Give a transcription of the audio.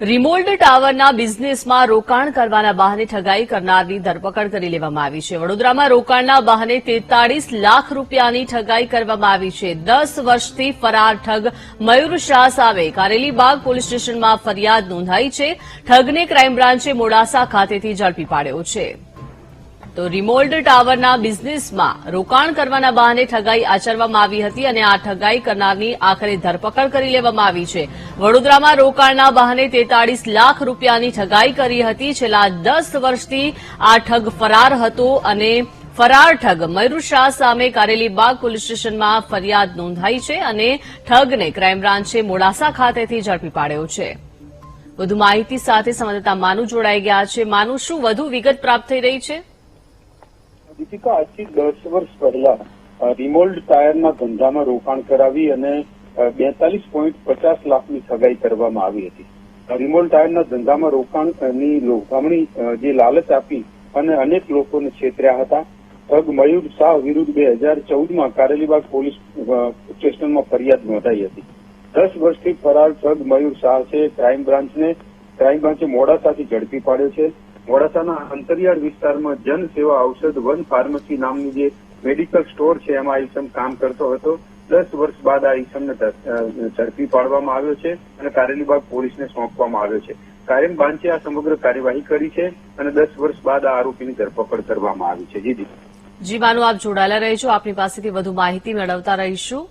રિમોલ્ડ ટાવરના બિઝનેસમાં રોકાણ કરવાના બહાને ઠગાઈ કરનારની ધરપકડ કરી લેવામાં આવી છે. વડોદરામાં રોકાણના બહાને તેતાળીસ લાખ રૂપિયાની ઠગાઈ કરવામાં આવી છે. દસ વર્ષથી ફરાર ઠગ મયુર શાહ સામે કારેલીબાગ પોલીસ સ્ટેશનમાં ફરિયાદ નોંધાઈ છે. ઠગને ક્રાઇમ બ્રાન્ચે મોડાસા ખાતેથી ઝડપી પાડ્યો છે. તો રિમોલ્ડ ટાવરના બિઝનેસમાં રોકાણ કરવાના બહાને ઠગાઈ આચરવામાં આવી હતી અને આ ઠગાઈ કરનારની આખરે ધરપકડ કરી લેવામાં આવી છે. વડોદરામાં રોકાણના બહાને તેતાળીસ લાખ રૂપિયાની ઠગાઈ કરી હતી. છેલ્લા દસ વર્ષથી આ ઠગ ફરાર હતો અને ફરાર ઠગ મયુર શાહ સામે કારેલીબાગ પોલીસ સ્ટેશનમાં ફરિયાદ નોંધાઈ છે અને ઠગને ક્રાઇમ બ્રાન્ચે મોડાસા ખાતેથી ઝડપી પાડ્યો છે. વધુ માહિતી સાથે સંવાદદાતા માનુ જોડાઈ ગયા છે. માનુ, શું વધુ વિગત પ્રાપ્ત થઈ રહી છે? દીપિકા આજથી દસ વર્ષ પહેલા રિમોલ્ડ ટાયરના ધંધામાં રોકાણ કરાવી અને બેતાલીસ પોઈન્ટ પચાસ લાખની સગાઈ કરવામાં આવી હતી. રિમોલ ટાયરના ધંધામાં રોકાણની લોભામણી જે લાલચ આપી અને અનેક લોકોને છેતર્યા હતા. ઠગ મયુર શાહ વિરુદ્ધ બે હજાર ચૌદમાં કારેલીબાગ પોલીસ સ્ટેશનમાં ફરિયાદ નોંધાઈ હતી. દસ વર્ષથી ફરાર ઠગ મયુર શાહ છે, ક્રાઇમ બ્રાન્ચને, ક્રાઇમ બ્રાન્ચે મોડાસાથી ઝડપી પાડ્યો છે. મોડાસાના અંતરિયાળ વિસ્તારમાં જન સેવા ઔષધ વન ફાર્મસી નામની જે મેડિકલ સ્ટોર છે, એમાં આ કામ કરતો હતો. દસ વર્ષ બાદ આ ઈસમને ઝડપી પાડવામાં આવ્યો છે અને કારેલીબાગ પોલીસને સોંપવામાં આવ્યો છે. કાયમ બાંચે આ સમગ્ર કાર્યવાહી કરી છે અને દસ વર્ષ બાદ આ આરોપીની ધરપકડ કરવામાં આવી છે. જી જી. આપ જોડાયેલા રહીશું. આપની પાસેથી વધુ માહિતી મેળવતા રહીશું.